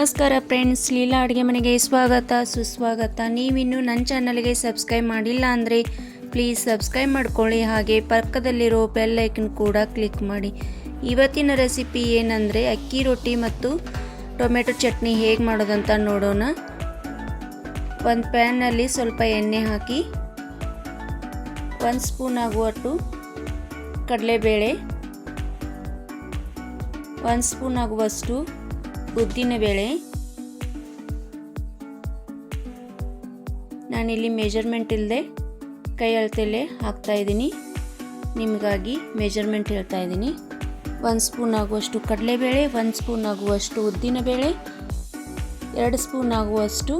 ನಮಸ್ಕಾರ ಫ್ರೆಂಡ್ಸ್, ಲೀಲಾ ಅಡುಗೆ ಮನೆಗೆ ಸ್ವಾಗತ, ಸುಸ್ವಾಗತ. ನೀವಿನ್ನೂ ನನ್ನ ಚಾನಲ್ಗೆ ಸಬ್ಸ್ಕ್ರೈಬ್ ಮಾಡಿಲ್ಲ ಅಂದರೆ ಪ್ಲೀಸ್ ಸಬ್ಸ್ಕ್ರೈಬ್ ಮಾಡ್ಕೊಳ್ಳಿ. ಹಾಗೆ ಪಕ್ಕದಲ್ಲಿರೋ ಬೆಲ್ ಐಕನ್ ಕೂಡ ಕ್ಲಿಕ್ ಮಾಡಿ. ಇವತ್ತಿನ ರೆಸಿಪಿ ಏನಂದರೆ ಅಕ್ಕಿ ರೊಟ್ಟಿ ಮತ್ತು ಟೊಮೆಟೊ ಚಟ್ನಿ ಹೇಗೆ ಮಾಡೋದಂತ ನೋಡೋಣ. ಒಂದು ಪ್ಯಾನಲ್ಲಿ ಸ್ವಲ್ಪ ಎಣ್ಣೆ ಹಾಕಿ, ಒಂದು ಸ್ಪೂನ್ ಆಗುವಷ್ಟು ಕಡಲೆಬೇಳೆ, ಒಂದು ಸ್ಪೂನ್ ಆಗುವಷ್ಟು ಉದ್ದಿನಬೇಳೆ ನಾನಿಲ್ಲಿ ಮೆಜರ್ಮೆಂಟ್ ಇಲ್ಲದೆ ಕೈ ಅಳತೆಯಲ್ಲೇ ಹಾಕ್ತಾಯಿದ್ದೀನಿ ನಿಮಗಾಗಿ ಮೆಜರ್ಮೆಂಟ್ ಹೇಳ್ತಾ ಇದ್ದೀನಿ. ಒಂದು ಸ್ಪೂನ್ ಆಗುವಷ್ಟು ಕಡಲೆಬೇಳೆ, ಒಂದು ಸ್ಪೂನ್ ಆಗುವಷ್ಟು ಉದ್ದಿನ ಬೇಳೆ, ಎರಡು ಸ್ಪೂನ್ ಆಗುವಷ್ಟು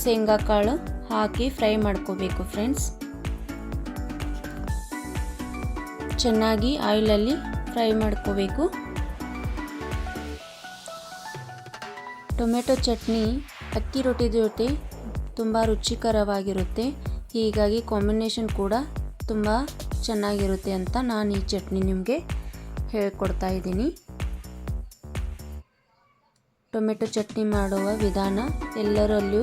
ಶೇಂಗಾ ಕಾಳು ಹಾಕಿ ಫ್ರೈ ಮಾಡ್ಕೋಬೇಕು ಫ್ರೆಂಡ್ಸ್ ಚೆನ್ನಾಗಿ ಆಯಿಲಲ್ಲಿ ಫ್ರೈ ಮಾಡ್ಕೋಬೇಕು. ಟೊಮೆಟೊ ಚಟ್ನಿ, ಅಕ್ಕಿ ರೊಟ್ಟಿ ಜೊತೆ ತುಂಬ ರುಚಿಕರವಾಗಿರುತ್ತೆ. ಹೀಗಾಗಿ ಕಾಂಬಿನೇಷನ್ ಕೂಡ ತುಂಬ ಚೆನ್ನಾಗಿರುತ್ತೆ ಅಂತ ನಾನು ಈ ಚಟ್ನಿ ನಿಮಗೆ ಹೇಳ್ಕೊಡ್ತಾ ಇದ್ದೀನಿ. ಟೊಮೆಟೊ ಚಟ್ನಿ ಮಾಡುವ ವಿಧಾನ ಎಲ್ಲರಲ್ಲೂ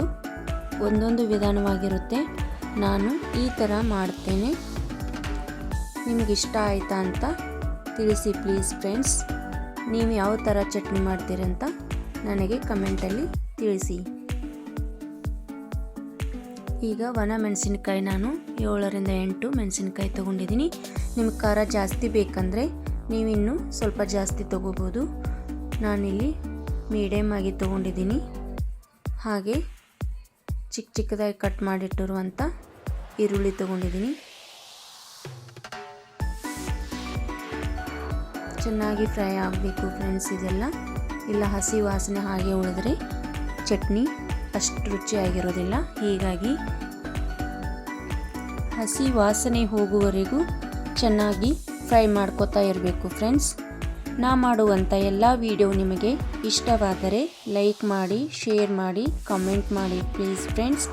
ಒಂದೊಂದು ವಿಧಾನವಾಗಿರುತ್ತೆ. ನಾನು ಈ ಥರ ಮಾಡ್ತೇನೆ. ನಿಮಗಿಷ್ಟ ಆಯಿತಾ ಅಂತ ತಿಳಿಸಿ ಪ್ಲೀಸ್ ಫ್ರೆಂಡ್ಸ್. ನೀವು ಯಾವ ಥರ ಚಟ್ನಿ ಮಾಡ್ತೀರಂತ ನನಗೆ ಕಮೆಂಟಲ್ಲಿ ತಿಳಿಸಿ. ಈಗ ಒಣ ಮೆಣಸಿನ್ಕಾಯಿ ನಾನು ಏಳರಿಂದ ಎಂಟು ಮೆಣಸಿನ್ಕಾಯಿ ತೊಗೊಂಡಿದ್ದೀನಿ. ನಿಮಗೆ ಖಾರ ಜಾಸ್ತಿ ಬೇಕಂದರೆ ನೀವಿನ್ನೂ ಸ್ವಲ್ಪ ಜಾಸ್ತಿ ತೊಗೋಬೋದು. ನಾನಿಲ್ಲಿ ಮೀಡಿಯಮ್ ಆಗಿ ತೊಗೊಂಡಿದ್ದೀನಿ. ಹಾಗೆ ಚಿಕ್ಕ ಚಿಕ್ಕದಾಗಿ ಕಟ್ ಮಾಡಿಟ್ಟಿರುವಂಥ ಈರುಳ್ಳಿ ತೊಗೊಂಡಿದ್ದೀನಿ. ಚೆನ್ನಾಗಿ ಫ್ರೈ ಆಗಬೇಕು ಫ್ರೆಂಡ್ಸ್ ಇದೆಲ್ಲ. ಇಲ್ಲ ಹಸಿ ವಾಸನೆ ಹಾಗೆ ಉಳಿದ್ರೆ ಚಟ್ನಿ ಅಷ್ಟು ರುಚಿಯಾಗಿರೋದಿಲ್ಲ. ಹೀಗಾಗಿ ಹಸಿ ವಾಸನೆ ಹೋಗುವವರೆಗೂ ಚೆನ್ನಾಗಿ ಫ್ರೈ ಮಾಡ್ಕೋತಾ ಇರಬೇಕು ಫ್ರೆಂಡ್ಸ್. ನಾ ಮಾಡುವಂಥ ಎಲ್ಲ ವಿಡಿಯೋ ನಿಮಗೆ ಇಷ್ಟವಾದರೆ ಲೈಕ್ ಮಾಡಿ, ಶೇರ್ ಮಾಡಿ, ಕಮೆಂಟ್ ಮಾಡಿ ಪ್ಲೀಸ್ ಫ್ರೆಂಡ್ಸ್.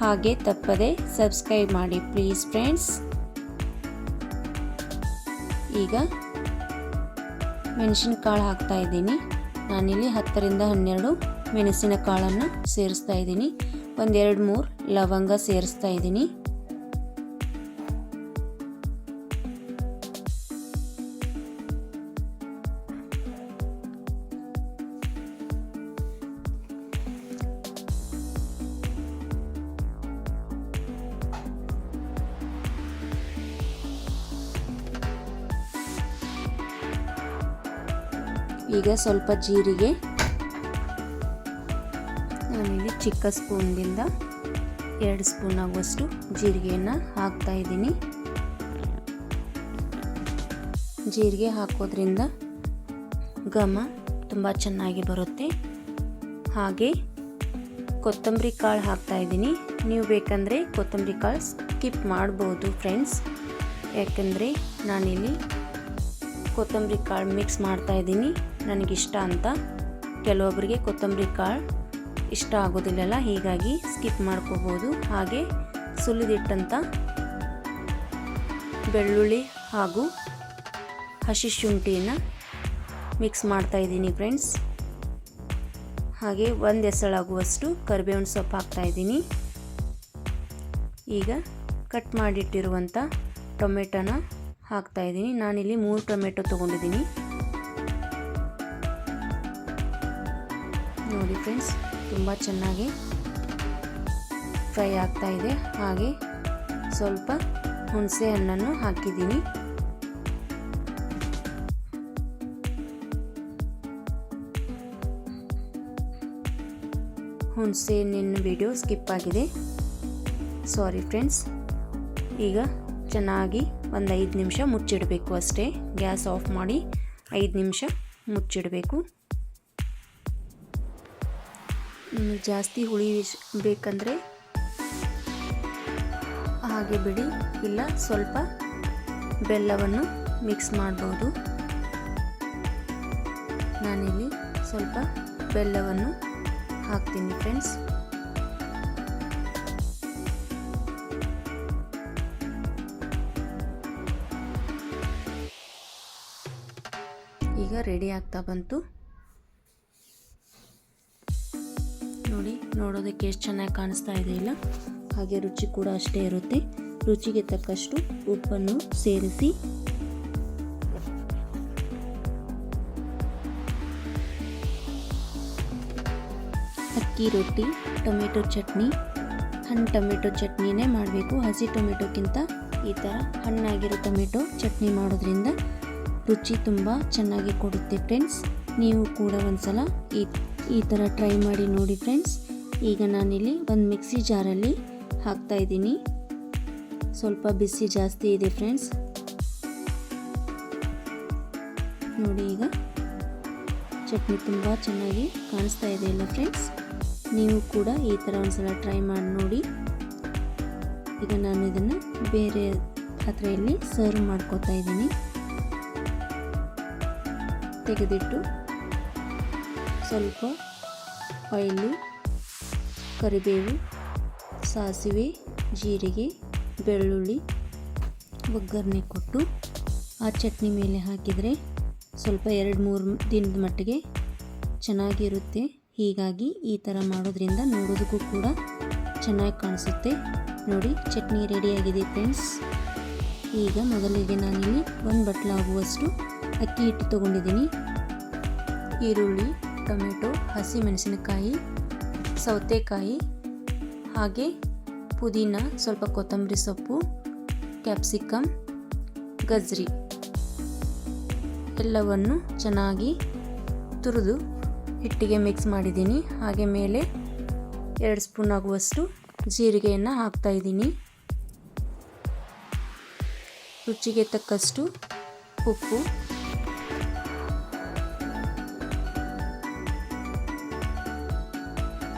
ಹಾಗೆ ತಪ್ಪದೆ ಸಬ್ಸ್ಕ್ರೈಬ್ ಮಾಡಿ ಪ್ಲೀಸ್ ಫ್ರೆಂಡ್ಸ್. ಈಗ ಮೆಣಸಿನ್ಕಾಳು ಹಾಕ್ತಾ ಇದ್ದೀನಿ. ನಾನಿಲ್ಲಿ ಹತ್ತರಿಂದ ಹನ್ನೆರಡು ಮೆಣಸಿನ ಕಾಳನ್ನು ಸೇರಿಸ್ತಾ ಇದ್ದೀನಿ. ಒಂದೆರಡು ಮೂರು ಲವಂಗ ಸೇರಿಸ್ತಾ ಇದ್ದೀನಿ. ಈಗ ಸ್ವಲ್ಪ ಜೀರಿಗೆ ನಾನಿಲ್ಲಿ ಚಿಕ್ಕ ಸ್ಪೂನ್ದಿಂದ ಎರಡು ಸ್ಪೂನ್ ಆಗುವಷ್ಟು ಜೀರಿಗೆಯನ್ನು ಹಾಕ್ತಾ ಜೀರಿಗೆ ಹಾಕೋದ್ರಿಂದ ಘಮ ತುಂಬ ಚೆನ್ನಾಗಿ ಬರುತ್ತೆ. ಹಾಗೆ ಕೊತ್ತಂಬರಿ ಕಾಳು ಹಾಕ್ತಾ ಇದ್ದೀನಿ. ನೀವು ಬೇಕಂದರೆ ಕೊತ್ತಂಬರಿ ಕಾಳು ಸ್ಕಿಪ್ ಮಾಡ್ಬೋದು ಫ್ರೆಂಡ್ಸ್. ಯಾಕಂದರೆ ನಾನಿಲ್ಲಿ ಕೊತ್ತಂಬರಿ ಕಾಳು ಮಿಕ್ಸ್ ಮಾಡ್ತಾ ಇದ್ದೀನಿ. ನನಗಿಷ್ಟ ಅಂತ ಕೆಲವೊಬ್ಬರಿಗೆ ಕೊತ್ತಂಬರಿ ಕಾಳು ಇಷ್ಟ ಆಗೋದಿಲ್ಲಲ್ಲ, ಹೀಗಾಗಿ ಸ್ಕಿಪ್ ಮಾಡ್ಕೋಬೋದು. ಹಾಗೆ ಸುಲಿದಿಟ್ಟಂಥ ಬೆಳ್ಳುಳ್ಳಿ ಹಾಗೂ ಹಸಿ ಶುಂಠಿನ ಮಿಕ್ಸ್ ಮಾಡ್ತಾ ಇದ್ದೀನಿ ಫ್ರೆಂಡ್ಸ್ ಹಾಗೆ ಒಂದು ಎಸಳಾಗುವಷ್ಟು ಕರಿಬೇವಿನ ಸೊಪ್ಪು ಹಾಕ್ತಾ ಇದ್ದೀನಿ. ಈಗ ಕಟ್ ಮಾಡಿಟ್ಟಿರುವಂಥ ಟೊಮೆಟೊನ ಹಾಕ್ತಾ ಇದ್ದೀನಿ. ನಾನಿಲ್ಲಿ ಮೂರು ಟೊಮೆಟೊ ತೊಗೊಂಡಿದ್ದೀನಿ. ಫ್ರೆಂಡ್ಸ್, ತುಂಬ ಚೆನ್ನಾಗಿ ಫ್ರೈ ಆಗ್ತಾ ಇದೆ. ಹಾಗೆ ಸ್ವಲ್ಪ ಹುಣಸೆ ಹಣ್ಣನ್ನು ಹಾಕಿದ್ದೀನಿ. ಹುಣಸೆ ಹಣ್ಣಿನ ವಿಡಿಯೋ ಸ್ಕಿಪ್ ಆಗಿದೆ. ಸಾರಿ ಫ್ರೆಂಡ್ಸ್, ಈಗ ಚೆನ್ನಾಗಿ ಒಂದು ಐದು ನಿಮಿಷ ಮುಚ್ಚಿಡಬೇಕು ಅಷ್ಟೇ. ಗ್ಯಾಸ್ ಆಫ್ ಮಾಡಿ ಐದು ನಿಮಿಷ ಮುಚ್ಚಿಡಬೇಕು. ಜಾಸ್ತಿ ಹುಳಿ ಬೇಕಂದರೆ ಹಾಗೆ ಬಿಡಿ. ಇಲ್ಲ, ಸ್ವಲ್ಪ ಬೆಲ್ಲವನ್ನು ಮಿಕ್ಸ್ ಮಾಡ್ಬೋದು. ನಾನಿಲ್ಲಿ ಸ್ವಲ್ಪ ಬೆಲ್ಲವನ್ನು ಹಾಕ್ತೀನಿ ಫ್ರೆಂಡ್ಸ್ ಈಗ ರೆಡಿ ಆಗ್ತಾ ಬಂತು. ನೋಡೋದಕ್ಕೆ ಎಷ್ಟು ಚೆನ್ನಾಗಿ ಕಾಣಿಸ್ತಾ ಇದೆ ಇಲ್ಲ? ಹಾಗೆ ರುಚಿ ಕೂಡ ಅಷ್ಟೇ ಇರುತ್ತೆ. ರುಚಿಗೆ ತಕ್ಕಷ್ಟು ಉಪ್ಪನ್ನು ಸೇರಿಸಿ. ಅಕ್ಕಿ ರೊಟ್ಟಿ, ಟೊಮೆಟೊ ಚಟ್ನಿ. ಹಣ್ಣು ಟೊಮೆಟೊ ಚಟ್ನಿನೇ ಮಾಡಬೇಕು. ಹಸಿ ಟೊಮೆಟೊಕ್ಕಿಂತ ಈ ಥರ ಹಣ್ಣಾಗಿರೋ ಟೊಮೆಟೊ ಚಟ್ನಿ ಮಾಡೋದ್ರಿಂದ ರುಚಿ ತುಂಬ ಚೆನ್ನಾಗಿ ಕೊಡುತ್ತೆ ಫ್ರೆಂಡ್ಸ್. ನೀವು ಕೂಡ ಒಂದ್ಸಲ ಈ ಈ ಥರ ಟ್ರೈ ಮಾಡಿ ನೋಡಿ ಫ್ರೆಂಡ್ಸ್. ಈಗ ನಾನಿಲ್ಲಿ ಒಂದು ಮಿಕ್ಸಿ ಜಾರಲ್ಲಿ ಹಾಕ್ತಾ ಇದ್ದೀನಿ. ಸ್ವಲ್ಪ ಬಿಸಿ ಜಾಸ್ತಿ ಇದೆ ಫ್ರೆಂಡ್ಸ್. ನೋಡಿ ಈಗ ಚಟ್ನಿ ತುಂಬ ಚೆನ್ನಾಗಿ ಕಾಣಿಸ್ತಾ ಇದೆ ಅಲ್ಲ ಫ್ರೆಂಡ್ಸ್. ನೀವು ಕೂಡ ಈ ಥರ ಒಂದ್ಸಲ ಟ್ರೈ ಮಾಡಿ ನೋಡಿ. ಈಗ ನಾನು ಇದನ್ನು ಬೇರೆ ಪಾತ್ರೆಯಲ್ಲಿ ಸರ್ವ್ ಮಾಡ್ಕೋತಾ ಇದ್ದೀನಿ. ತೆಗೆದಿಟ್ಟು ಸ್ವಲ್ಪ ಆಯಿಲು ಕರಿಬೇವು, ಸಾಸಿವೆ, ಜೀರಿಗೆ, ಬೆಳ್ಳುಳ್ಳಿ, ಒಗ್ಗರಣೆ ಕೊಟ್ಟು ಆ ಚಟ್ನಿ ಮೇಲೆ ಹಾಕಿದರೆ ಸ್ವಲ್ಪ ಎರಡು ಮೂರು ದಿನದ ಮಟ್ಟಿಗೆ ಚೆನ್ನಾಗಿರುತ್ತೆ. ಹೀಗಾಗಿ ಈ ಥರ ಮಾಡೋದ್ರಿಂದ ನೋಡೋದಕ್ಕೂ ಕೂಡ ಚೆನ್ನಾಗಿ ಕಾಣಿಸುತ್ತೆ. ನೋಡಿ, ಚಟ್ನಿ ರೆಡಿಯಾಗಿದೆ ಫ್ರೆಂಡ್ಸ್. ಈಗ ಮೊದಲಿಗೆ ನಾನಿಲ್ಲಿ ಒಂದು ಬಟ್ಲಾಗುವಷ್ಟು ಅಕ್ಕಿ ಹಿಟ್ಟು ತೊಗೊಂಡಿದ್ದೀನಿ. ಈರುಳ್ಳಿ, ಟೊಮೆಟೊ, ಹಸಿಮೆಣಸಿನಕಾಯಿ ಸೌತೆಕಾಯಿ, ಹಾಗೆ ಪುದೀನ, ಸ್ವಲ್ಪ ಕೊತ್ತಂಬರಿ ಸೊಪ್ಪು ಕ್ಯಾಪ್ಸಿಕಮ್ ಗಜ್ರಿ ಎಲ್ಲವನ್ನು ಚೆನ್ನಾಗಿ ತುರಿದು ಹಿಟ್ಟಿಗೆ ಮಿಕ್ಸ್ ಮಾಡಿದ್ದೀನಿ. ಹಾಗೆ ಮೇಲೆ ಎರಡು ಸ್ಪೂನ್ ಆಗುವಷ್ಟು ಜೀರಿಗೆಯನ್ನು ಹಾಕ್ತಾ ಇದ್ದೀನಿ. ರುಚಿಗೆ ತಕ್ಕಷ್ಟು ಉಪ್ಪು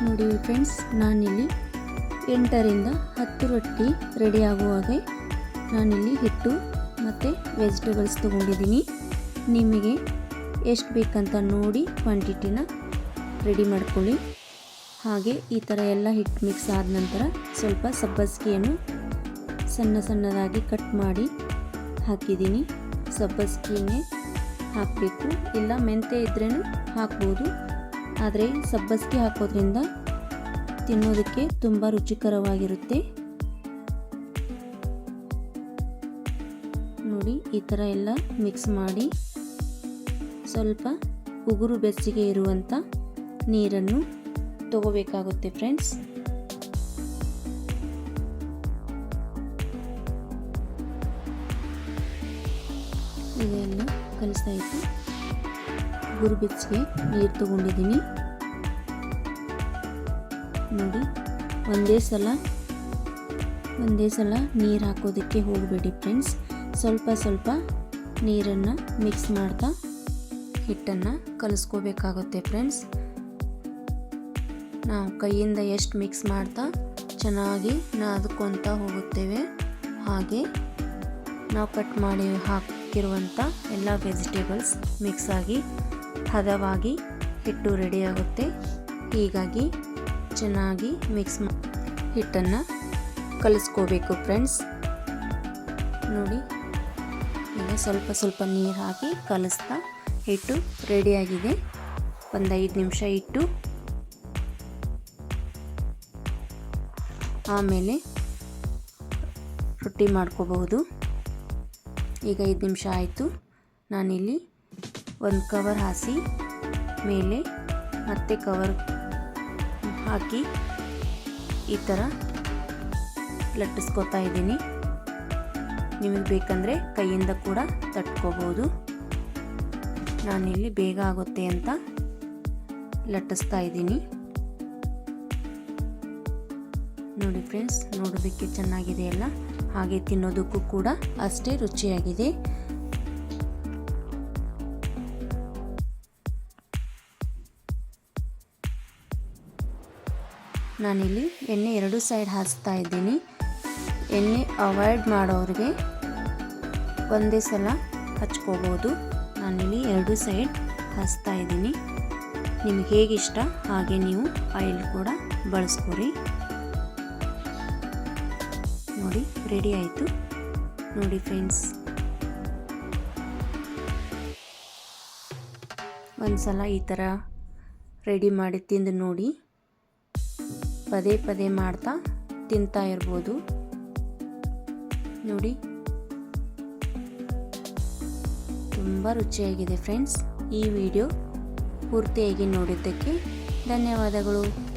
ನೋಡಿ ಫ್ರೆಂಡ್ಸ್ ನಾನಿಲ್ಲಿ ಎಂಟರಿಂದ ಹತ್ತು ರೊಟ್ಟಿ ರೆಡಿ ಆಗುವಾಗ ನಾನಿಲ್ಲಿ ಹಿಟ್ಟು ಮತ್ತು ವೆಜಿಟೇಬಲ್ಸ್ ತೊಗೊಂಡಿದ್ದೀನಿ. ನಿಮಗೆ ಎಷ್ಟು ಬೇಕಂತ ನೋಡಿ ಕ್ವಾಂಟಿಟಿನ ರೆಡಿ ಮಾಡ್ಕೊಳ್ಳಿ. ಹಾಗೆ ಈ ಥರ ಎಲ್ಲ ಹಿಟ್ಟು ಮಿಕ್ಸ್ ಆದ ನಂತರ ಸ್ವಲ್ಪ ಸಬ್ಬಸಿಗೆಯನ್ನು ಸಣ್ಣ ಸಣ್ಣದಾಗಿ ಕಟ್ ಮಾಡಿ ಹಾಕಿದ್ದೀನಿ. ಸಬ್ಬಸಿಗೆನೇ ಹಾಕಬೇಕು. ಇಲ್ಲ ಮೆಂತೆ ಇದ್ರೂ ಹಾಕ್ಬೋದು. ಆದರೆ ಸಬ್ಬಸಿಗೆ ಹಾಕೋದ್ರಿಂದ ತಿನ್ನೋದಕ್ಕೆ ತುಂಬ ರುಚಿಕರವಾಗಿರುತ್ತೆ. ನೋಡಿ, ಈ ಥರ ಎಲ್ಲ ಮಿಕ್ಸ್ ಮಾಡಿ ಸ್ವಲ್ಪ ಉಗುರು ಬೆಚ್ಚಗೆ ಇರುವಂಥ ನೀರನ್ನು ತಗೋಬೇಕಾಗುತ್ತೆ ಫ್ರೆಂಡ್ಸ್ ಇದೆಲ್ಲ ಕಲಿಸ್ತಾ ಇತ್ತು ಉಗುರು ಬಿಚ್ಚಿಗೆ ನೀರು ತಗೊಂಡಿದ್ದೀನಿ. ನೋಡಿ, ಒಂದೇ ಸಲ ಒಂದೇ ಸಲ ನೀರು ಹಾಕೋದಕ್ಕೆ ಹೋಗಬೇಡಿ ಫ್ರೆಂಡ್ಸ್. ಸ್ವಲ್ಪ ಸ್ವಲ್ಪ ನೀರನ್ನು ಮಿಕ್ಸ್ ಮಾಡ್ತಾ ಹಿಟ್ಟನ್ನು ಕಲಿಸ್ಕೋಬೇಕಾಗುತ್ತೆ ಫ್ರೆಂಡ್ಸ್. ನಾವು ಕೈಯಿಂದ ಎಷ್ಟು ಮಿಕ್ಸ್ ಮಾಡ್ತಾ ಚೆನ್ನಾಗಿ ನಾದ್ಕೊತಾ ಹೋಗುತ್ತೇವೆ. ಹಾಗೆ ನಾವು ಕಟ್ ಮಾಡಿ ಹಾಕಿರುವಂಥ ಎಲ್ಲ ವೆಜಿಟೇಬಲ್ಸ್ ಮಿಕ್ಸ್ ಆಗಿ ಹದವಾಗಿ ಹಿಟ್ಟು ರೆಡಿಯಾಗುತ್ತೆ ಹೀಗಾಗಿ ಚೆನ್ನಾಗಿ ಮಿಕ್ಸ್ ಮಾ ಹಿಟ್ಟನ್ನು ಕಲಿಸ್ಕೋಬೇಕು ಫ್ರೆಂಡ್ಸ್ ನೋಡಿ ಈಗ ಸ್ವಲ್ಪ ಸ್ವಲ್ಪ ನೀರು ಹಾಕಿ ಕಲಿಸ್ತಾ ಹಿಟ್ಟು ರೆಡಿಯಾಗಿದೆ ಒಂದು ಐದು ನಿಮಿಷ ಇಟ್ಟು ಆಮೇಲೆ ರೊಟ್ಟಿ ಮಾಡ್ಕೋಬಹುದು. ಈಗ ಐದು ನಿಮಿಷ ಆಯಿತು. ನಾನಿಲ್ಲಿ ಒಂದು ಕವರ್ ಹಾಸಿ ಮೇಲೆ ಮತ್ತೆ ಕವರ್ ಹಾಕಿ ಈ ಥರ ಲಟ್ಟಿಸ್ಕೊತಾ ಇದ್ದೀನಿ. ನಿಮಗೆ ಬೇಕಂದರೆ ಕೈಯಿಂದ ಕೂಡ ತಟ್ಕೋಬೋದು. ನಾನಿಲ್ಲಿ ಬೇಗ ಆಗುತ್ತೆ ಅಂತ ಲಟ್ಟಿಸ್ತಾ ಇದ್ದೀನಿ. ನೋಡಿ ಫ್ರೆಂಡ್ಸ್, ನೋಡೋದಕ್ಕೆ ಚೆನ್ನಾಗಿದೆ ಅಲ್ಲ? ಹಾಗೆ ತಿನ್ನೋದಕ್ಕೂ ಕೂಡ ಅಷ್ಟೇ ರುಚಿಯಾಗಿದೆ. ನಾನಿಲ್ಲಿ ಎಣ್ಣೆ ಎರಡು ಸೈಡ್ ಹಾಸ್ತಾ ಇದ್ದೀನಿ. ಎಣ್ಣೆ ಅವಾಯ್ಡ್ ಮಾಡೋರಿಗೆ ಒಂದೇ ಸಲ ಹಚ್ಕೋಬೋದು. ನಾನಿಲ್ಲಿ ಎರಡು ಸೈಡ್ ಹಾಸ್ತಾ ಇದ್ದೀನಿ. ನಿಮ್ಗೆ ಹೇಗಿಷ್ಟ ಹಾಗೆ ನೀವು ಆಯಿಲ್ ಕೂಡ ಬಳಸ್ಕೊರಿ. ನೋಡಿ ರೆಡಿ ಆಯಿತು. ನೋಡಿ ಫ್ರೆಂಡ್ಸ್ ಒಂದು ಸಲ ಈ ಥರ ರೆಡಿ ಮಾಡಿ ತಿಂದು ನೋಡಿ. ಪದೇ ಪದೇ ಮಾಡ್ತಾ ತಿಂತಾ ಇರ್ಬೋದು. ನೋಡಿ. ತುಂಬ ರುಚಿಯಾಗಿದೆ ಫ್ರೆಂಡ್ಸ್ ಈ ವಿಡಿಯೋ. ಪೂರ್ತಿಯಾಗಿ ನೋಡಿದ್ದಕ್ಕೆ ಧನ್ಯವಾದಗಳು.